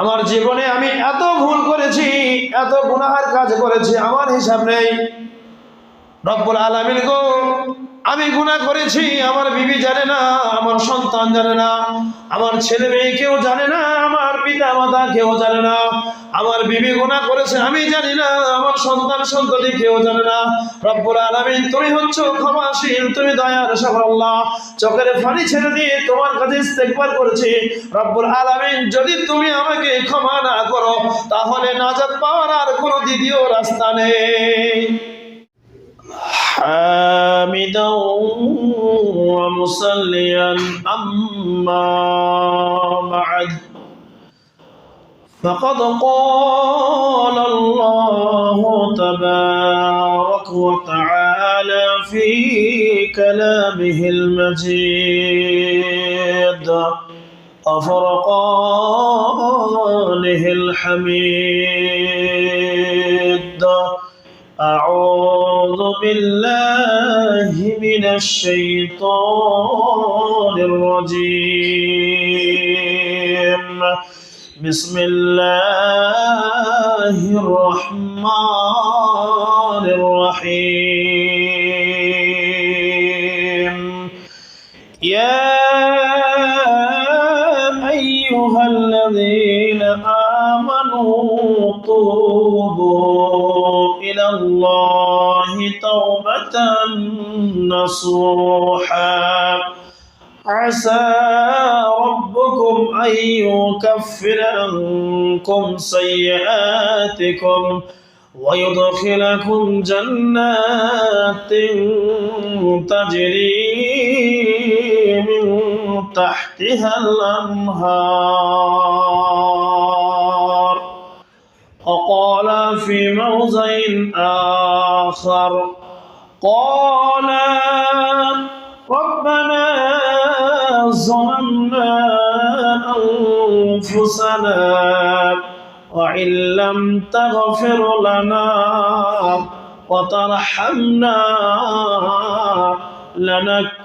আমার জীবনে আমি এত ভুল করেছি, এত গুনাহার কাজ করেছি, আমার হিসাব নেই। রব্বুল আলামিন গো, আমি গুনাহ করেছি, আমার বিবি জানে না, আমার সন্তান জানে না, আমার ছেলে মেয়ে কেউ জানে না, আমার পিতা মাতা কেউ জানে না আমার বিবি গুনাহ করেছে আমি জানি না আমার সন্তান সন্ততি কেউ জানে না রব্বুল আলামিন তুমি হচ্ছ ক্ষমাশীল তুমি দয়ার সাগর আল্লাহ চোখের ফানি ছেড়ে দিয়ে তোমার কাছে ইস্তেগফার করেছি রব্বুল আলামিন যদি তুমি আমাকে ক্ষমা না করো তাহলে নাজাত পাওয়ার আর কোনো দ্বিতীয় রাস্তা নেই حامدا ومصليا أما بعد فقد قال الله تبارك وتعالى في كلامه المجيد وفرقانه الحميد. أعوذ بالله من الشيطان الرجيم. بسم الله الرحمن الرحيم. يا أيها الذين آمنوا توبوا إلى الله توبة نصوحا. عسى ربكم أن يكفر عنكم سيئاتكم ويدخلكم جنات تجري من تحتها الأنهار. وقال في موضع آخر قال ربنا ظلمنا أنفسنا وإن لم تغفر لنا وترحمنا لنكونن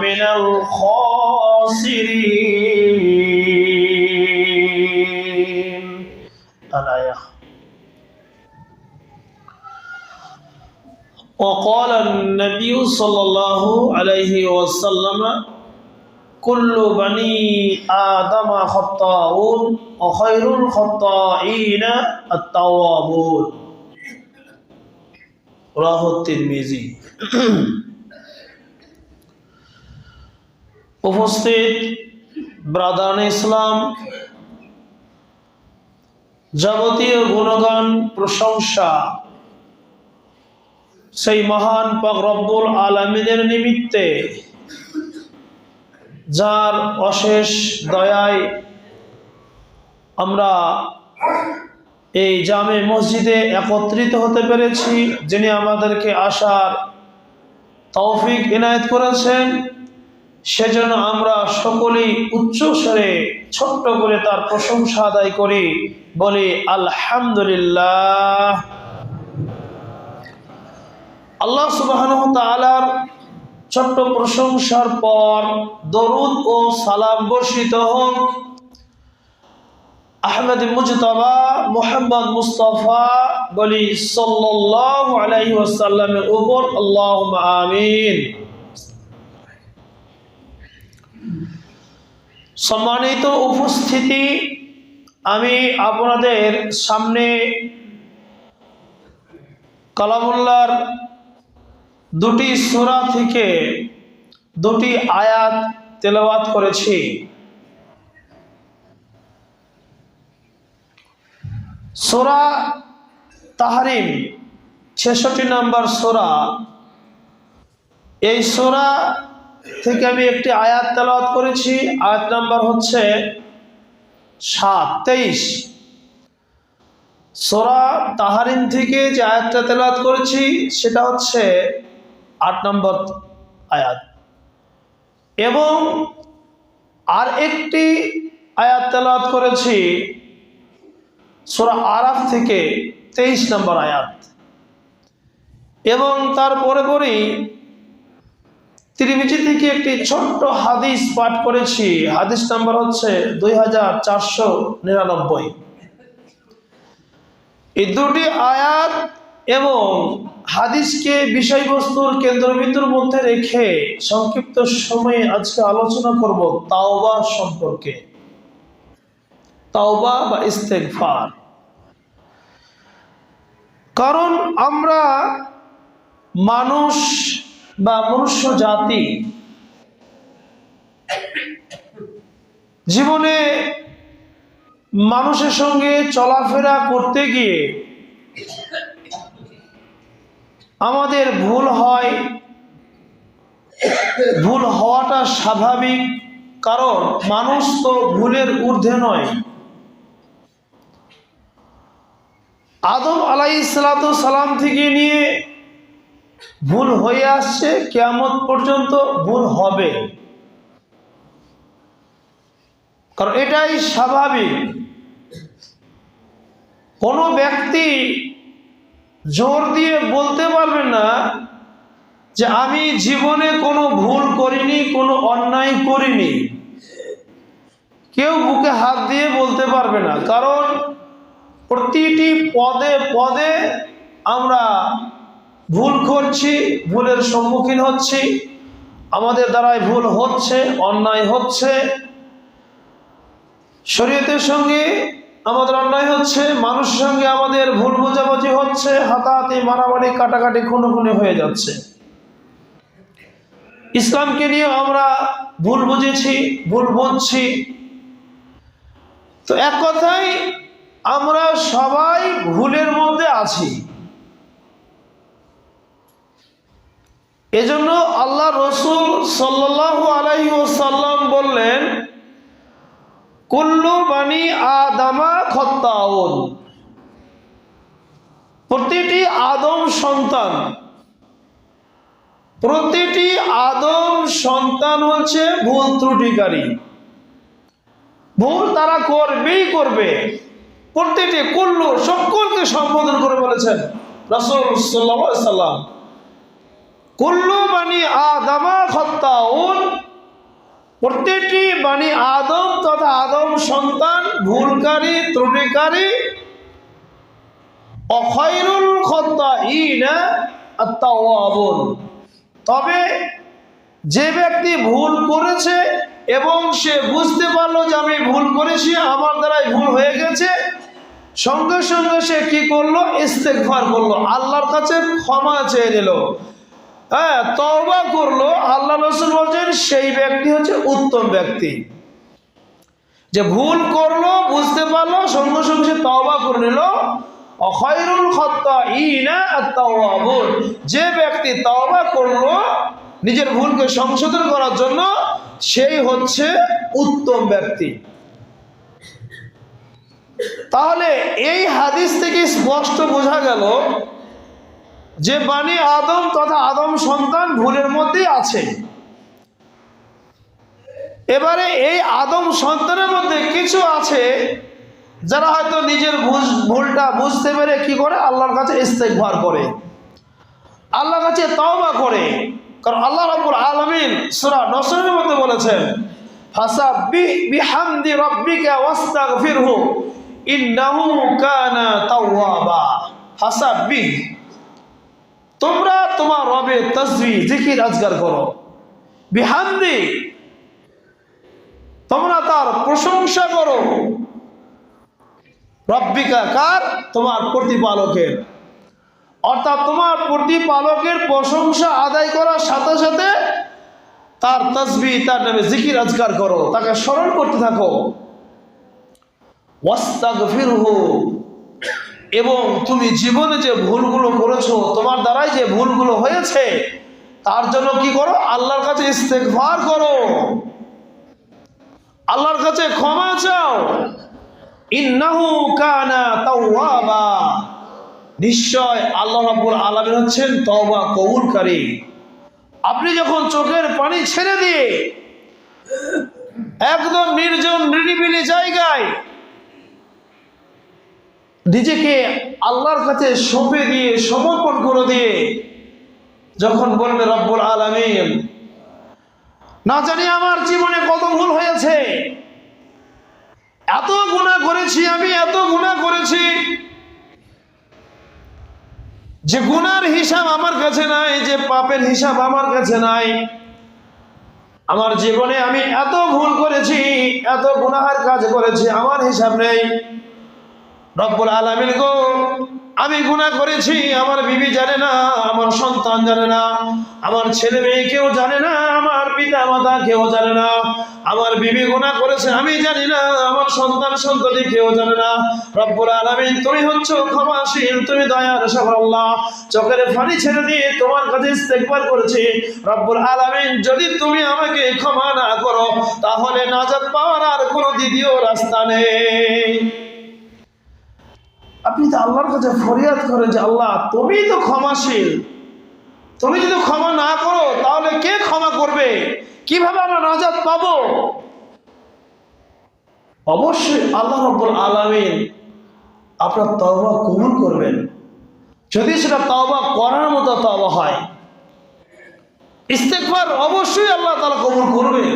من الخاسرين. الآية وقال النبي صلى الله عليه وسلم কুল্লু বানি আদামা ও তিরমিজি। উপস্থিত ব্রাদান ইসলাম, যাবতীয় গুণগান, প্রশংসা সেই মহান পাক রব্বুল আলমিনের নিমিত্তে যার অশেষ দয়ায় আমরা এই জামে মসজিদে একত্রিত হতে পেরেছি, যিনি আমাদেরকে আসার তৌফিক ইনায়ত করেছেন। সেজন্য আমরা সকলেই উচ্চ স্বরে ছোট্ট করে তার প্রশংসা আদায় করি, বলি, আলহামদুলিল্লাহ। আল্লাহ সুবাহ ছোট্ট প্রশংসার পর দরুদ ও সালাম বর্ষিত হোক। আহমেদ মুজতবা মোহাম্মদ মুস্তফা বলি ওয়াসাল্লামের উপর আল্লাহুম্মা আমিন। সম্মানিত উপস্থিতি, আমি আপনাদের সামনে কালামুল্লার দুটি সোরা থেকে দুটি আয়াত তেলাওয়াত করেছি। সোরা তাহারিম ছেষট্টি নম্বর সোরা। এই সোরা থেকে আমি একটি আয়াত তেলাওয়াত করেছি। আয়াত নাম্বার হচ্ছে সাত, তেইশ। সোরা তাহারিম থেকে যে আয়াতটা তেলাওয়াত করেছি, সেটা হচ্ছে আট নম্বর আয়াত। এবং আর একটি আয়াত তেলাওয়াত করেছি, সোরা আরাফ থেকে তেইশ নম্বর আয়াত। এবং তার পরে পরেই তিরমিজি থেকে একটি ছোট্ট হাদিস পাঠ করেছি। হাদিস নাম্বার হচ্ছে দুই হাজার চারশো নিরানব্বই। এই দুটি আয়াত এবং হাদিসকে, বিষয়বস্তুর কেন্দ্রবিন্দুর মধ্যে রেখে সংক্ষিপ্ত সময়ে আজকে আলোচনা করব তাওবা সম্পর্কে। তাওবা বা ইস্তেগফার। কারণ আমরা মানুষ বা মনুষ্য জাতি জীবনে মানুষের সঙ্গে চলাফেরা করতে গিয়ে আমাদের ভুল হয়। ভুল হওয়াটা স্বাভাবিক, কারণ মানুষ তো ভুলের ঊর্ধ্বে নয়। আদম আলাই সালাম থেকে নিয়ে ভুল হয়ে আসছে, কেয়ামত পর্যন্ত ভুল হবে। কারণ এটাই স্বাভাবিক। কোনো ব্যক্তি জোর দিয়ে বলতে পারবে না যে আমি জীবনে কোনো ভুল করিনি, কোনো অন্যায় করিনি। কেউ বুকে হাত দিয়ে বলতে পারবে না। কারণ প্রতিটি পদে পদে আমরা ভুল করছি, ভুলের সম্মুখীন হচ্ছি। আমাদের দ্বারাই ভুল হচ্ছে, অন্যায় হচ্ছে। শরীয়তের সঙ্গে আমাদের অন্যায় হচ্ছে, মানুষের সঙ্গে আমাদের ভুল বোঝাবুঝি হচ্ছে হাতাহাতি মারামারি, কাটাকাটি, খুনোখুনি হয়ে যাচ্ছে। ইসলামকে নিয়ে আমরা ভুল বুঝেছি, ভুল বুঝছি। তো এক কথাই আমরা সবাই ভুলের মধ্যে আছি। এজন্য আল্লাহ রসুল সাল্লাহ আলাইহি ওসাল্লাম বললেন কুল্লু বানি আদামা খত্তাউন। প্রতিটি আদম সন্তান, প্রতিটি আদম সন্তান হচ্ছে ভুল ত্রুটিকারী। ভুল তারা করবেই করবে। প্রতিটি কুল্লু সকলকে সম্বোধন করে বলেছেন রাসূল কুল্লু বানি আদামা খত্তাউন প্রত্যেকটি বাণী আদম তথা আদম সন্তান, ভুলকারী, ত্রুটিকারী, অখয়রুল আত্মাওয়াবুন তবে যে ব্যক্তি ভুল করেছে এবং সে বুঝতে পারল যে আমি ভুল করেছি, আমার দ্বারাই ভুল হয়ে গেছে, সঙ্গে সঙ্গে সে কি করল? ইস্তেকভার করল। আল্লাহর কাছে ক্ষমা চেয়ে নিল। হ্যাঁ করল, আল্লাহ রসুল বলছেন, সেই ব্যক্তি হচ্ছে উত্তম ব্যক্তি। যে ভুল করল, বুঝতে পারল, সঙ্গে সঙ্গে সে করে নিল। অখয়রুল খত্তা ইনা আত্তাওয়াবুন। যে ব্যক্তি তওবা করল, নিজের ভুলকে সংশোধন করার জন্য, সেই হচ্ছে উত্তম ব্যক্তি। তাহলে এই হাদিস থেকে স্পষ্ট বোঝা গেল যে বাণী আদম তথা আদম সন্তান ভুলের মধ্যেই আছে। এবারে এই আদম সন্তানের মধ্যে কিছু আছে যারা হয়তো নিজের ভুলটা বুঝতে পেরে কি করে? আল্লাহর কাছে ইস্তেকভার করে। আল্লাহর কাছে তওবা করে। কারণ আল্লাহ রাব্বুল আলামিন সূরা নসরের মধ্যে বলেছেন ফাসাব্বি বিহামদি রাব্বিকা ওয়াস্তাগফিরহু ইন্নাহু কানা তাওয়াবা। ফাসাব্বি তোমরা তোমার রবে তসবি জিকির, আজগার করো। বিহান্দি তোমরা তার প্রশংসা করো। রব্বিকা কার? তোমার প্রতিপালকের। অর্থাৎ তোমার প্রতিপালকের প্রশংসা আদায় করার সাথে সাথে তার তসবি তার নামে জিকির, আজগার করো। তাকে স্মরণ করতে থাকো। ওয়াস্তাগফিরহু। এবং তুমি জীবনে যে ভুলগুলো করেছ, তোমার দ্বারাই যে ভুলগুলো হয়েছে, তার জন্য কি করো? আল্লাহর কাছে ইস্তেকভার করো। আল্লাহর কাছে ক্ষমা চাও। ইন্নাহু কানা তাওয়াবা। নিশ্চয় আল্লাহ রাব্বুল আলামিন হচ্ছেন তওবা কবুলকারী। আপনি যখন চোখের পানি ছেড়ে দিয়ে একদম নির্জন নিরিবিলি জায়গায় নিজেকে আল্লাহর কাছে সঁপে দিয়ে, সমর্পণ করে দিয়ে যখন বলবে রব্বুল আলমিন, না জানি আমার জীবনে কত ভুল হয়েছে। এত গুণা করেছি আমি, এত গুণা করেছি। যে গুনার হিসাব আমার কাছে নাই, যে পাপের হিসাব আমার কাছে নাই। আমার জীবনে আমি এত ভুল করেছি, এত গুনাহার কাজ করেছি, আমার হিসাব নেই। রব্বুল আলামিন গো, আমি গুনাহ করেছি, আমার বিবি জানে না, আমার সন্তান জানে না, আমার ছেলে মেয়ে কেউ জানে না, আমার পিতা মাতা কেউ জানে না, আমার বিবি গুণা করেছে, আমি জানি না, আমার সন্তান সন্ততি কেউ জানে না। রব্বুল আলামিন, তুমি হচ্ছ ক্ষমাশীল, তুমি দয়ার আল্লাহ। চোখের পানি ছেড়ে দিয়ে তোমার কাছে ইস্তেগফার করেছি। রব্বুল আলামিন, যদি তুমি আমাকে ক্ষমা না করো, তাহলে নাজাত পাওয়ার আর কোনো দ্বিতীয় রাস্তা নেই। আপনি তো আল্লাহর কাছে ফরিয়াদ করেন যে আল্লাহ, তুমি তো ক্ষমাশীল। তুমি যদি ক্ষমা না করো, তাহলে কে ক্ষমা করবে? কীভাবে আমরা নাজাত পাবো? অবশ্যই আল্লাহ রব্বুল আলামিন আপনার তওবা কবুল করবেন। যদি সেটা তওবা করার মতো তওবা হয় ইস্তেকবার অবশ্যই আল্লাহ তাআলা কবুল করবেন।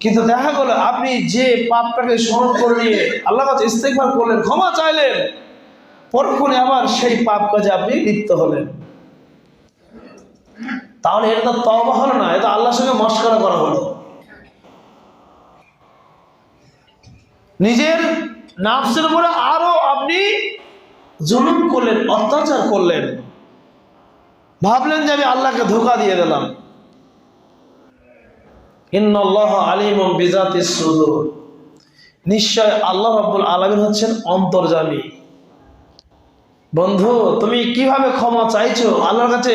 কিন্তু দেখা গেল আপনি যে পাপটাকে স্মরণ করে নিয়ে আল্লাহ কাছে ইস্তেকবার করলেন, ক্ষমা চাইলেন, পরক্ষণে আবার সেই পাপ কাজে আপনি লিপ্ত হলেন। তাহলে এটা তো তওবা হলো না, এটা আল্লাহর সঙ্গে মস্করা করা হলো। নিজের নাফসের উপরে আরও আপনি জুলুম করলেন, অত্যাচার করলেন। ভাবলেন যে আমি আল্লাহকে ধোকা দিয়ে দিলাম। ইন্নআল্লাহ আলিম বিজাতি সুদূর। নিশ্চয় আল্লাহ রাব্বুল আলামিন হচ্ছেন অন্তর্জামী বন্ধু, তুমি কীভাবে ক্ষমা চাইছো? আল্লাহর কাছে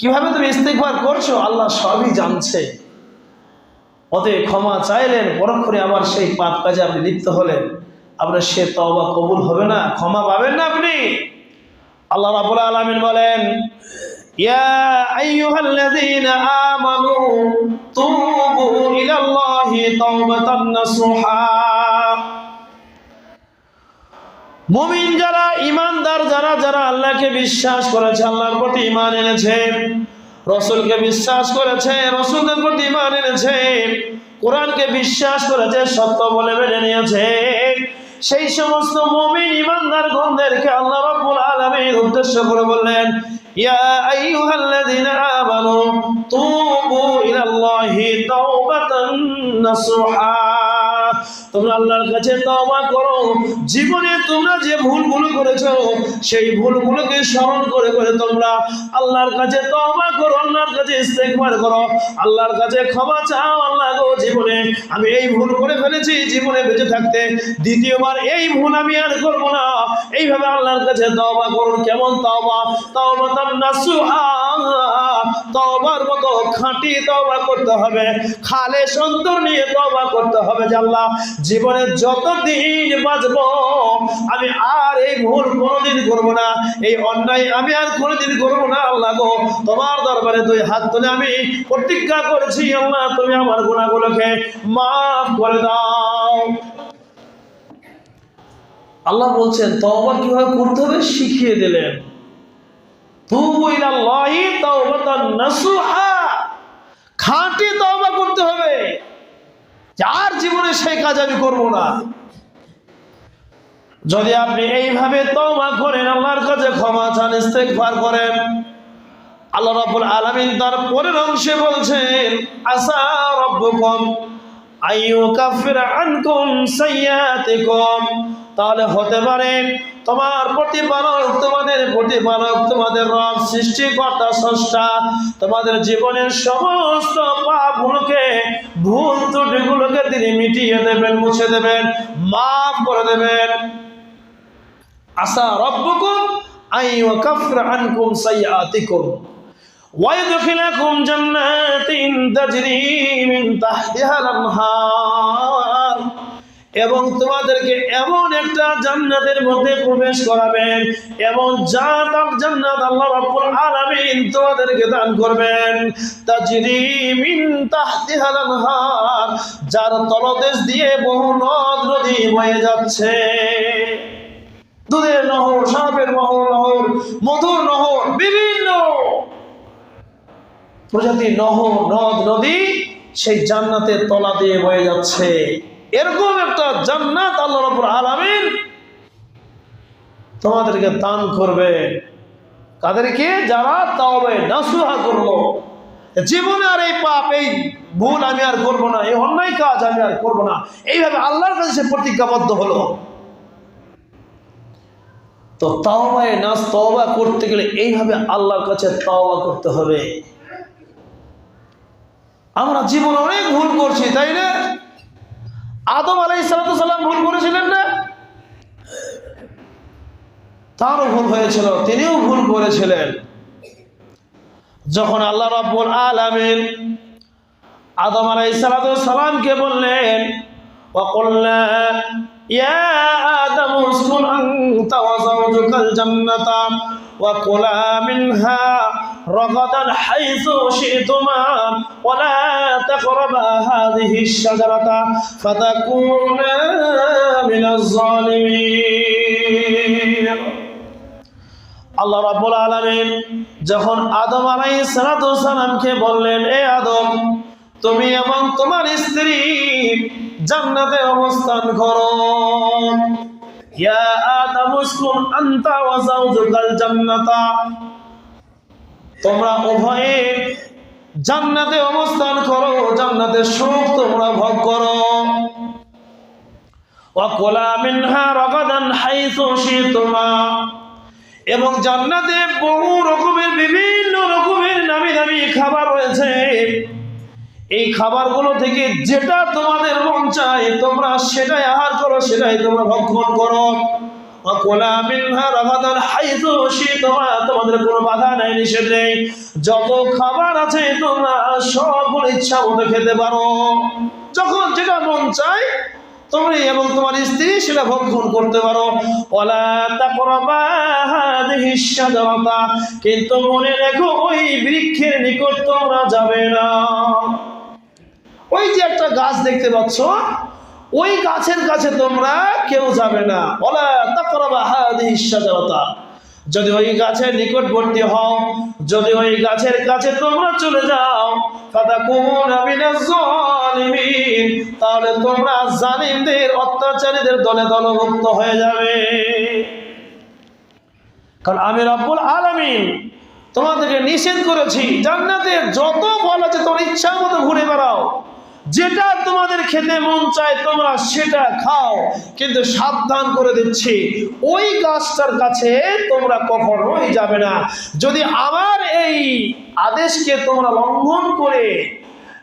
কীভাবে তুমি ইস্তেগফার করছ? আল্লাহ সবই জানছে। অতএব ক্ষমা চাইলেন, পরক্ষণে আবার সেই পাপ কাজে আপনি লিপ্ত হলেন। আপনার সে তওবা কবুল হবে না, ক্ষমা পাবেন না আপনি। আল্লাহ রাব্বুল আলামিন বলেন ইয়া আইয়ুহাল্লাযীনা আমানু তুবু ইলাল্লাহি তাওবাতান নাসুহা। মুমিন যারা ইমানদার যারা যারা আল্লাহকে বিশ্বাস করেছে, আল্লাহর প্রতি ইমান এনেছে, রসুলকে বিশ্বাস করেছে রসুলের প্রতি ইমান এনেছে, কোরআনকে বিশ্বাস করেছে, সত্য বলে মেনে নিয়েছে। সেই সমস্ত মমিন ইমানদার গন্ধেরকে আল্লাহ রাব্বুল আলামিন উদ্দেশ্য করে বললেন, ইয়া আইয়ুহাল্লাযীনা আমানু, তুবু ইলাল্লাহি তাওবাতান নাসুহা। তোমরা আল্লাহর কাছে তওবা করো। জীবনে তোমরা যে ভুলগুলো করেছ, সেই ভুলগুলোকে স্মরণ করে করে তোমরা আল্লাহর কাছে তওবা করো, আল্লাহর কাছে ইস্তেগফার করো। আল্লাহর কাছে ক্ষমা চাও, আল্লাহ গো, জীবনে আমি এই ভুল করে ফেলেছি, জীবনে বেঁচে থাকতে দ্বিতীয়বার এই ভুল আমি আর করব না। এইভাবে আল্লাহর কাছে তওবা করুন, কেমন তওবা? তওবাতান নাসুহা। তওবার মতো, খাঁটি করতে হবে, খালে সন্তর নিয়ে করতে হবে যতদিন বাঁচব, আমি আর এই ভুল কোনোদিন না, এই অন্যায় আমি আর কোনোদিন না আল্লাহ গো, তোমার দরবারে দুই হাত তুলে আমি প্রতিজ্ঞা করেছি, আল্লাহ তুমি আমার গুণাগুলোকে মাফ করে দাও। আল্লাহ বলছেন কীভাবে করতে হবে, শিখিয়ে দিলেন তুবু ইলাল্লাহি তাওবাতান নাসুহা খাঁটি করতে হবে। জীবনে সেই কাজ আমি করব না। যদি আপনি এইভাবে তওবা করেন, আল্লাহর কাছে ক্ষমা চান করেন, আল্লাহ রাব্বুল আলামিন তার পরের অংশে বলছেন, আসা রাব্বুকুম আইয়ুকাফির আনকুম সাইয়্যাতিকুম তাহলে হতে পারে তোমার প্রতিপালক তোমাদের প্রতিপালক তোমাদের রব সৃষ্টিকর্তা স্রষ্টা তোমাদের জীবনের সমস্ত পাপগুলোকে ভুল ত্রুটিগুলোকে তিনি মিটিয়ে দেবেন মুছে দেবেন মাফ করে দেবেন আসা রব্বুকুম আইয়ুকাফির আনকুম সাইয়্যাতিকুম ويدخلكم جنات تجري من تحتها الانهار এবং তোমাদেরকে এমন একটা জান্নাতের মধ্যে প্রবেশ করাবেন এবং জান্নাত জান্নাত আল্লাহ রাব্বুল আলামিন তোমাদেরকে দান করবেন। তাজরি মিন তাহতিহাল আনহার, যার তলদেশ দিয়ে বহু নদ, নদী বয়ে যাচ্ছে। দুধের নহর, সাপের নহর নহর, মধুর নহর, বিভিন্ন প্রজাতির নহর, নদ, নদী সেই জান্নাতের তলা দিয়ে বয়ে যাচ্ছে। এরকম একটা জান্নাত আল্লাহ রাব্বুল আলামিন তোমাদেরকে দান করবে। তাদেরকে যারা তাওবে, নাসুহা করল। জীবনে আর এই পাপ, এই ভুল আমি আর করব না, এই অন্যায় কাজ আমি আর করব না। এইভাবে আল্লাহর কাছে সে প্রতিজ্ঞাবদ্ধ হলো। তো তাওবায় নাচ তওবা করতে গেলে এইভাবে আল্লাহর কাছে তাওবা করতে হবে। আমরা জীবনে অনেক ভুল করছি, তাই না? আদম আলাই সালাম ভুল করেছিলেন না তারও ভুল হয়েছিল তিনিও ভুল করেছিলেন যখন আল্লাহ রাব্বুল আলামিন আদম আলাইহিস সালামকে বললেন وقلنا يا آدم اسكن أنت وزوجك الجنة وكلا منها رغدا حيث شئتما ولا تقربا هذه الشجرة فتكونا من الظالمين আল্লাহ রাব্বুল আলামিন যখন আদম আলাইহিস সালাতু সালামকে বললেন এ আদম তুমি এবং তোমার স্ত্রী জান্নাতে অবস্থান করো ইয়া আদম উসকুন আনতা ওয়া যাওজুকাল জান্নাতা তোমরা উভয়ে জান্নাতে অবস্থান করো জান্নাতের সুখ তোমরা ভোগ করো। এবং জান্নাতে বহু রকমের, বিভিন্ন রকমের নামি দামি খাবার রয়েছে। এই খাবারগুলো থেকে যেটা তোমাদের মন চায়, তোমরা সেটাই আহার করো, সেটাই তোমরা ভক্ষণ করো। তোমাদের কোনো বাধা নাই, নিষেধ নেই। যত খাবার আছে তোমরা সবগুলো ইচ্ছা মতো খেতে পারো। যখন যেটা মন চায় তুমি এবং তোমার স্ত্রী সেটা ভক্ষণ করতে পারো। কিন্তু মনে রেখো, ওই বৃক্ষের নিকট তোমরা যাবে না। ওই যে একটা গাছ দেখতে পাচ্ছ ওই গাছের কাছে তোমরা কেউ যাবে না। শাজারাতা। যদি ওই গাছের নিকটবর্তী হও, যদি ওই গাছের কাছে তোমরা চলে যাও তাহলে তোমরা জালিমদের, অত্যাচারীদের দলে দলভুক্ত হয়ে যাবে। কারণ আমি রব্বুল আলামিন তোমাদেরকে নিষেধ করেছি জান্নাতে যত ফল আছে তোমার ইচ্ছা মতো ঘুরে বেড়াও। যেটা তোমাদের খেতে মন চায় তোমরা সেটা খাও। কিন্তু সাবধান করে দিচ্ছি, ওই গাছটার কাছে তোমরা কখনোই যাবে না। যদি আমার এই আদেশকে তোমরা লঙ্ঘন করে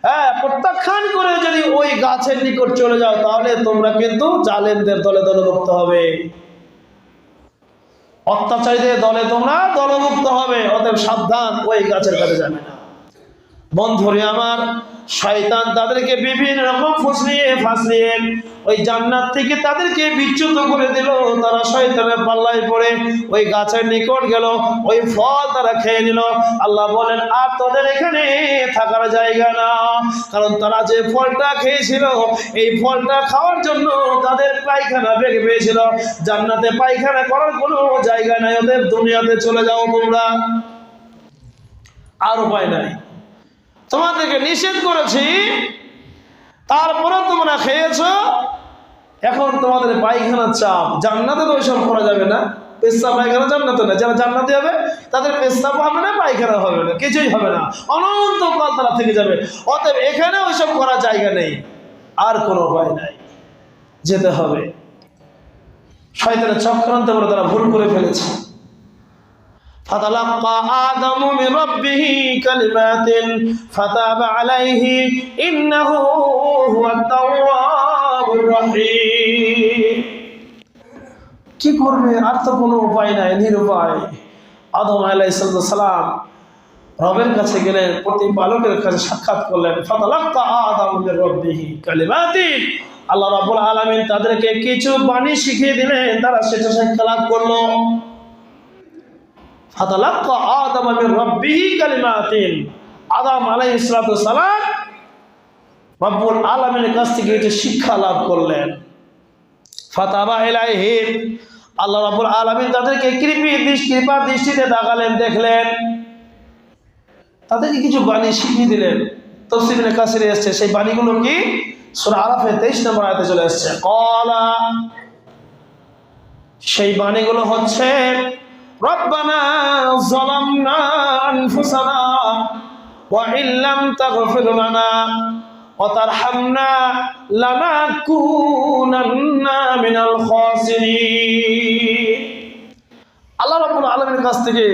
হ্যাঁ প্রত্যাখ্যান করে যদি ওই গাছের নিকট চলে যাও, তাহলে তোমরা কিন্তু জালেমদের দলে দলভুক্ত হবে। অত্যাচারীদের দলে তোমরা দলভুক্ত হবে, অতএব সাবধান, ওই গাছের কাছে যাবে না। বন্ধুরে আমার, শয়তান তাদেরকে বিভিন্ন রকম ফুসলিয়ে ফাসলিয়ে ওই জান্নাত থেকে তাদেরকে বিচ্যুত করে দিল। তারা শয়তানের পাল্লায় পড়ে ওই গাছের নিকট গেল, ওই ফল তারা খেয়ে নিল। আল্লাহ বলেন, আর তোদের এখানে থাকার জায়গা না। কারণ তারা যে ফলটা খেয়েছিল, এই ফলটা খাওয়ার জন্য তাদের পায়খানা বেগে পেয়েছিল। জান্নাতে পায়খানা করার কোনো জায়গা নাই, ওদের দুনিয়াতে চলে যাও তোমরা। আর উপায় নাই। তোমাদেরকে নিষেধ করেছি, তারপরে তোমরা খেয়েছ, এখন তোমাদের পায়খানার চাপ। জান্নাতে তো ওইসব করা যাবে না। পেশাব পায়খানা জান্নাতে না। যারা জান্নাতে হবে তাদের পেশাব হবে না, পায়খানা হবে না, কিছুই হবে না। অনন্তকাল তারা থেকে যাবে। অতএব এখানে ওইসব করার জায়গা নেই। আর কোনো উপায় নাই। যেতে হবে। শয়তানের চক্রান্ত করে তারা ভুল করে ফেলেছে। فتلقى آدم من ربه كلمات فتاب عليه إنه هو التواب الرحيم কি করবে আর তো কোনো উপায় নাই নিরুপায় আদম আলাইসালাম রবের কাছে গেলেন প্রতিপালকের কাছে সাক্ষাৎ করলেন ফাতালাক্কা আদম মির রব্বিহি কালিমাতিন আল্লাহ রাব্বুল আলামিন তাদেরকে কিছু বাণী শিখিয়ে দিলেন তারা সেটা শিক্ষা লাভ করলো কাছ থেকে শিক্ষা লাভ করলেন। আল্লাহ রাব্বুল আলামিন তাদেরকে কৃপি দৃষ্টি, কৃপা দৃষ্টিতে তাকালেন, দেখলেন। তাদেরকে কিছু বাণী শিখিয়ে দিলেন। তফসিবিনে কাসিরে এসছে, সেই বাণীগুলো কি? সূরা আরাফে 23 নম্বর আয়াতে চলে সেই বাণীগুলো হচ্ছে কাছ থেকে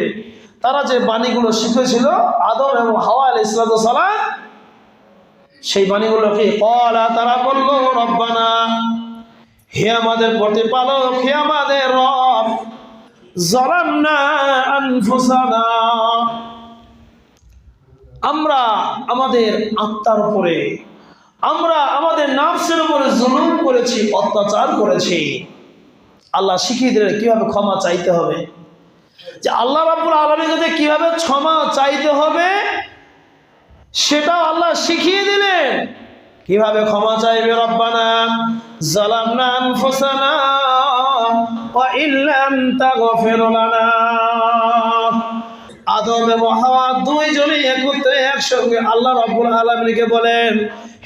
তারা যে বাণীগুলো শিখেছিল, আদম এবং হাওয়া আলাইহিস সালাম, সেই বাণীগুলো কি? কলা তারা বলল, রব্বানা, হে আমাদের প্রতিপালক, হে আমাদের রব আমরা আমাদের আত্মার উপরে, আমরা আমাদের নাফসের উপরে জুলুম করেছি, অত্যাচার করেছি। আল্লাহ শিখিয়ে কীভাবে ক্ষমা চাইতে হবে। যে আল্লাহ রাব্বুল আলামিনের কাছে কীভাবে ক্ষমা চাইতে হবে, সেটাও আল্লাহ শিখিয়ে দিলেন। কীভাবে ক্ষমা চাইবে রব্বানা? জালামনা আনফুসানা। আদম এবং হাওয়া দুইজনে একত্রে একসঙ্গে আল্লাহ রাব্বুল আলামিনকে বলেন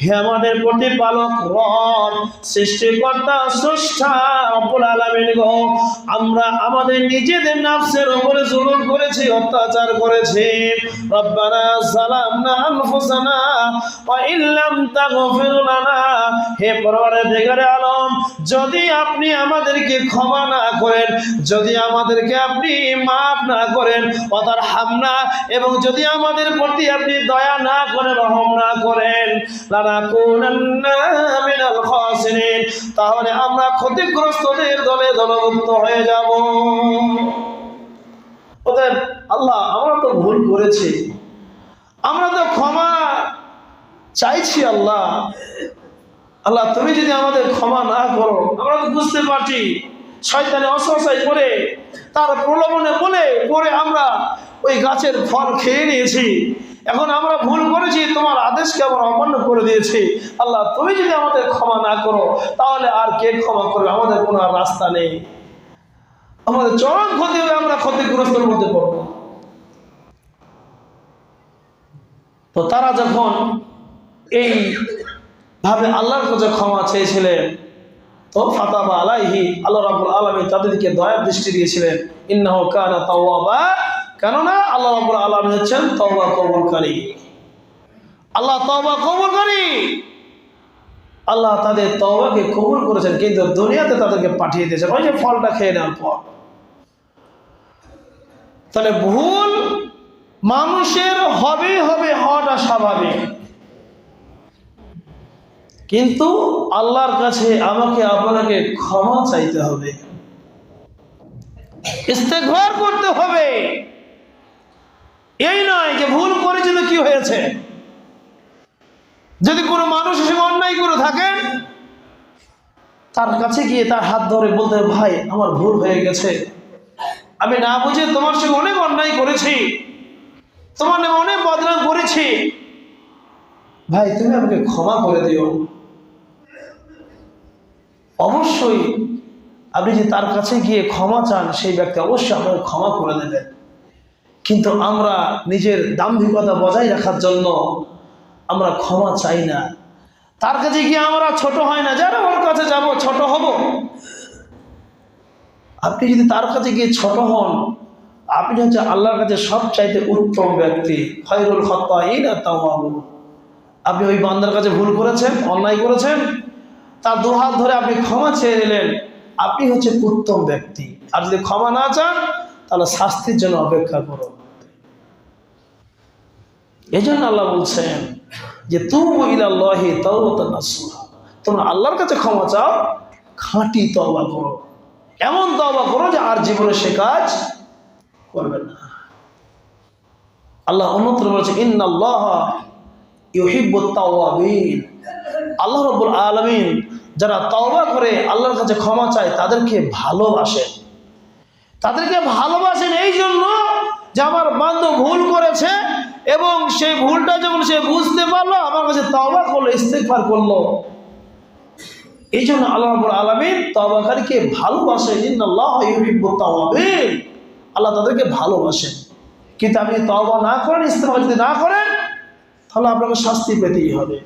হে আমাদের প্রতিপালক রব, সৃষ্টিকর্তা, স্রষ্টা, রব্বুল আলামিন গো, আমরা আমাদের নিজেদের নাফসের উপরে জুলুম করেছি, অত্যাচার করেছি। রব্বানা সালামনা আনফুসানা ওয়া ইল্লাম তাগফির লানা। হে পরওয়ারদিগারে আলম, যদি আপনি আমাদেরকে ক্ষমা না করেন, যদি আমাদেরকে আপনি মাফ না করেন অতার হামনা এবং যদি আমাদের প্রতি আপনি দয়া না করেন, রহম না করেন খাসিরিন তাহলে আমরা ক্ষতিগ্রস্তদের দলে দলভুক্ত হয়ে যাব। অতএব আল্লাহ, আমরা তো ভুল করেছি। আমরা তো ক্ষমা চাইছি আল্লাহ। আল্লাহ, তুমি যদি আমাদের ক্ষমা না করো, আমরা তো বুঝতে পারছি শয়তানে অসহায় করে, তার প্রলোভনে বলে পরে আমরা ওই গাছের ফল খেয়ে নিয়েছি। এখন আমরা ভুল করেছি, তোমার আদেশকে আমরা অমান্য করে দিয়েছি। আল্লাহ, তুমি যদি আমাদের ক্ষমা না করো, তাহলে আর কে ক্ষমা করবে? আমাদের কোনো আর রাস্তা নেই। আমাদের চরম ক্ষতি হবে আমরা ক্ষতিগ্রস্তের মধ্যে পড়ব। তো তারা যখন এই ভাবে আল্লাহর কাছে ক্ষমা চেয়েছিলেন, তো ফাতাবা আলাইহি, আল্লাহ রাব্বুল আলামিন তাদেরকে দয়ার দৃষ্টি দিয়েছিলেন। ইন্নাহু কানা তাওয়াবা কেননা আল্লাহ রাব্বুল আলামিন হচ্ছেন তওবা কবুলকারী। আল্লাহ তওবা কবুলকারী। আল্লাহ তাদের তবাকে কবুল করেছেন, কিন্তু দুনিয়াতে তাদেরকে পাঠিয়ে দিয়েছেন। ওই যে ফলটা খেয়ে নেওয়ার পর। তাহলে ভুল মানুষের হবে হবে হওয়াটা স্বাভাবিক। কিন্তু আল্লাহর কাছে আমাকে, আপনাকে ক্ষমা চাইতে হবে। ইস্তেঘর করতে হবে। এই নয় যে ভুল করেছে তো কি হয়েছে? যদি কোনো মানুষ হিসেবে অন্যায় করে থাকেন তার কাছে গিয়ে তার হাত ধরে বলতে, ভাই, আমার ভুল হয়ে গেছে। আমি না বুঝে তোমার সঙ্গে অনেক অন্যায় করেছি। তোমার নামে অনেক বদনাম করেছি। ভাই, তুমি আমাকে ক্ষমা করে দিও। অবশ্যই আপনি যে তার কাছে গিয়ে ক্ষমা চান, সেই ব্যক্তি অবশ্যই আপনাকে ক্ষমা করে দেবেন কিন্তু আমরা নিজের দাম্ভিকতা বজায় রাখার জন্য আমরা ক্ষমা চাই না। তার কাছে গিয়ে আমরা ছোট হয় না? যারা ওর কাছে যাব, ছোট হব। আপনি যদি তার কাছে গিয়ে ছোট হন, আপনি হচ্ছে আল্লাহর কাছে সব চাইতে উত্তম ব্যক্তি। তাওয়াবু। আপনি ওই বান্দার কাছে ভুল করেছেন, অন্যায় করেছেন, তার দুহাত ধরে আপনি ক্ষমা চেয়ে নিলেন। আপনি হচ্ছে উত্তম ব্যক্তি। আর যদি ক্ষমা না চান তাহলে শাস্তির জন্য অপেক্ষা করো। এই জন্য আল্লাহ বলছেন যে তুমু তোমরা আল্লাহর কাছে ক্ষমা চাও, খাঁটি তওবা করো। এমন তওবা করো যে আর জীবনে সে কাজ করবেন না। আল্লাহ অন্যত্র বলেছে, ইন্নাল্লাহ ইউহিব্বুত তাওয়াবিন আল্লাহ রাব্বুল আলামিন যারা তওবা করে, আল্লাহর কাছে ক্ষমা চায়, তাদেরকে ভালোবাসেন তাদেরকে ভালোবাসেন এই জন্য যে আমার বান্ধব ভুল করেছে এবং সেই ভুলটা যখন সে বুঝতে পারল, আমার কাছে তওবা করল, ইস্তেগফার করল। এই জন্য আল্লাহ আলামিন ইউহিব্বুত তাওয়াবিন আল্লাহ তাদেরকে ভালোবাসেন। কিন্তু আপনি তওবা না করেন, ইস্তেগফার যদি না করেন, তাহলে আপনাকে শাস্তি পেতেই হবে।